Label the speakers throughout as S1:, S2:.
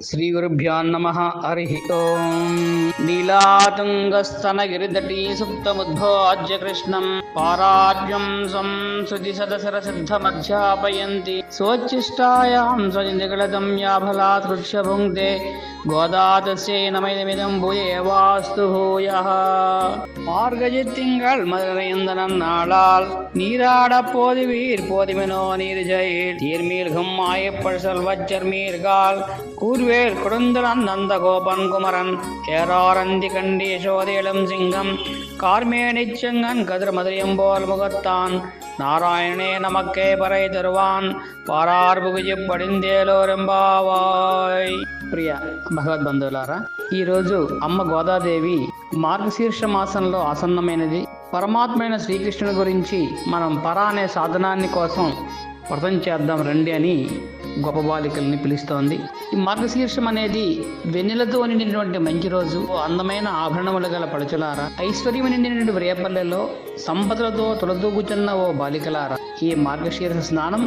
S1: श्रीगुरुभ्यान्नमः हरिः ओम् नीलातुङ्गस्तनगिरितटी सुप्तमुद्भोज्य कृष्णम् पाराद्यम् संसृति सदसरसिद्धमध्यापयन्ति स्वोच्छिष्टायां स्वनिगलदम् याफलात् वृक्षभुङ्क्ते கோதாதசே நமைதமிதம் புயவாஸ்து பூயா மார்கஜித்திங்கள் மதுரையந்தனம் நாளால் நீராடப் போது வீர் போதிமினோ நீர்ஜயில் தீர்மீர்கம் மாயப்பழ செல்வச்சர் மீர்கால் கூர்வி கூர்வேல் கொடுந்தலன் நந்த கோபன் குமரன் ஏறாரந்தி கண்டி சோதையிலும் சிங்கம் கார்மேனிச் செங்கன் கதிர் மதுரையும் போல் முகத்தான் நாராயணனே நமக்கே பறை தருவான் పారార్ బుగుజి పడిందేలోరెంబావాయ్ ప్రియ భగవద్బంధువులారా ఈరోజు అమ్మ గోదాదేవి మార్గశీర్ష మాసంలో ఆసన్నమైనది పరమాత్మైన శ్రీకృష్ణుని గురించి మనం పర అనే సాధనాన్ని కోసం వ్రతం చేద్దాం రండి అని గొప్ప బాలికల్ని పిలుస్తోంది. ఈ మార్గశీర్షం అనేది వెన్నెలతో నిండినటువంటి మంచి రోజు అందమైన ఆభరణములు గల పడుచులారా. ఐశ్వర్యం నిండినటువంటి రేపల్లెలో సంపదలతో తొలదూగుచున్న ఓ బాలికలారా. ఈ మార్గశీర్ష స్నానం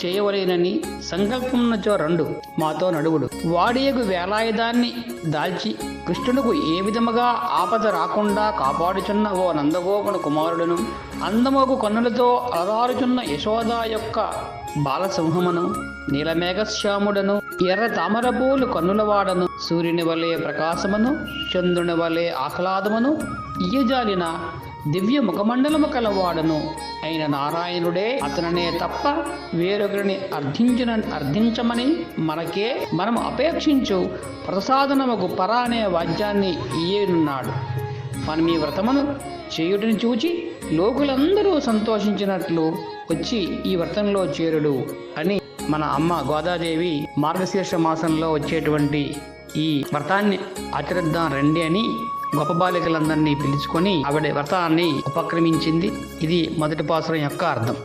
S1: చేయవలేనని సంకల్పమునచో రెండు మాతో నడువుడు. వాడియకు వేలాయుధాన్ని దాల్చి కృష్ణుడుకు ఏ విధముగా ఆపద రాకుండా కాపాడుచున్న ఓ నందగోపున కుమారుడును అందమోగు కన్నులతో అలరారుచున్న యశోద యొక్క బాలసింహమును నీలమేఘశ్యాముడను ఎర్ర తామరపూలు కన్నులవాడను సూర్యుని వలె ప్రకాశమును చంద్రుని వలె ఆహ్లాదమును ఇయ్యజాలిన దివ్య ముఖమండలము కలవాడను. అయిన నారాయణుడే అతననే తప్ప వేరొకరిని అర్థించిన అర్థించమని మనకే మనం అపేక్షించు. ప్రసాదనముకు పర అనే వాద్యాన్ని ఇయ్యనున్నాడు. మనం ఈ వ్రతమును చేయుటని చూచి లోకులందరూ సంతోషించినట్లు వచ్చి ఈ వ్రతంలో చేరుడు అని మన అమ్మ గోదాదేవి మార్గశీర్ష మాసంలో వచ్చేటువంటి ఈ వ్రతాన్ని ఆచరిద్దాం రండి అని గొప్ప బాలికలందరినీ పిలుచుకొని ఆవిడ వ్రతాన్ని ఉపక్రమించింది. ఇది మొదటి పాసురం యొక్క అర్థం.